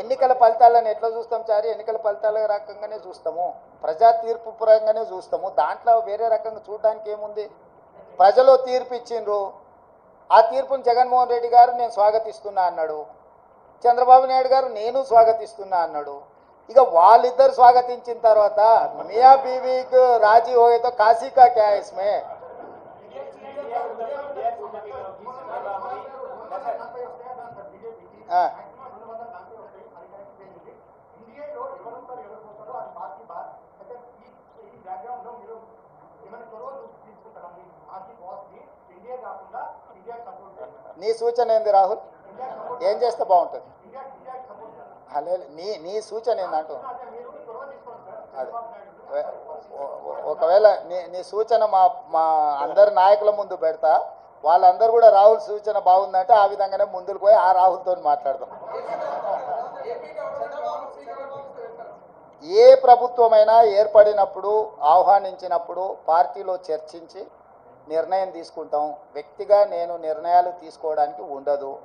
ఎన్నికల ఫలితాలను ఎట్లా చూస్తాం చారి? ఎన్నికల ఫలితాల రకంగానే చూస్తాము. ప్రజా తీర్పు పరంగానే చూస్తాము. దాంట్లో వేరే రకంగా చూడడానికి ఏముంది? ప్రజలు తీర్పు ఇచ్చిండ్రు. ఆ తీర్పును జగన్మోహన్ రెడ్డి గారు నేను స్వాగతిస్తున్నా అన్నాడు. చంద్రబాబు నాయుడు గారు నేను స్వాగతిస్తున్నా అన్నాడు. ఇక వాళ్ళిద్దరు స్వాగతించిన తర్వాత మియా బీవీకి రాజీ హోయేతో నీ సూచన ఏంది రాహుల్? ఏం చేస్తే బాగుంటుంది? హలే నీ నీ సూచన ఏందంటూ అదే ఒకవేళ నీ నీ సూచన మా మా అందరి నాయకుల ముందు పెడతా వాళ్ళందరూ కూడా రాహుల్ సూచన బాగుందంటే ఆ విధంగానే ముందుకు పోయి ఆ రాహుల్తో మాట్లాడదాం. ఏ ప్రభుత్వమైనా ఏర్పడినప్పుడు ఆహ్వానించినప్పుడు పార్టీలో చర్చించి నిర్ణయం తీసుకుంటాం. వ్యక్తిగా నేను నిర్ణయాలు తీసుకోవడానికి ఉండదు.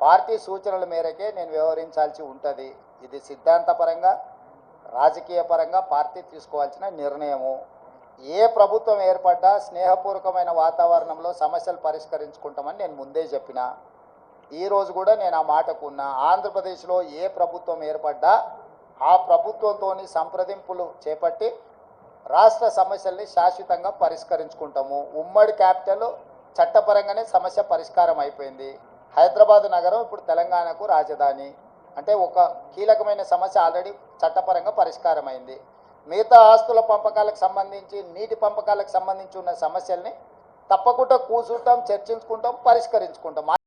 పార్టీ సూచనల మేరకే నేను వ్యవహరించాల్సి ఉంటుంది. ఇది సిద్ధాంతపరంగా రాజకీయ పరంగా పార్టీ తీసుకోవాల్సిన నిర్ణయము. ఏ ప్రభుత్వం ఏర్పడ్డా స్నేహపూర్వకమైన వాతావరణంలో సమస్యలు పరిష్కరించుకుంటామని నేను ముందే చెప్పిన. ఈరోజు కూడా నేను ఆ మాటకున్నా ఆంధ్రప్రదేశ్లో ఏ ప్రభుత్వం ఏర్పడ్డా ఆ ప్రభుత్వంతో సంప్రదింపులు చేపట్టి రాష్ట్ర సమస్యల్ని శాశ్వతంగా పరిష్కరించుకుంటాము. ఉమ్మడి క్యాపిటల్ చట్టపరంగానే సమస్య పరిష్కారం అయిపోయింది. హైదరాబాద్ నగరం ఇప్పుడు తెలంగాణకు రాజధాని. అంటే ఒక కీలకమైన సమస్య ఆల్రెడీ చట్టపరంగా పరిష్కారం అయింది. మిగతా ఆస్తుల పంపకాలకు సంబంధించి నీటి పంపకాలకు సంబంధించి ఉన్న సమస్యల్ని తప్పకుండా కూర్చుంటాం చర్చించుకుంటాం పరిష్కరించుకుంటాం.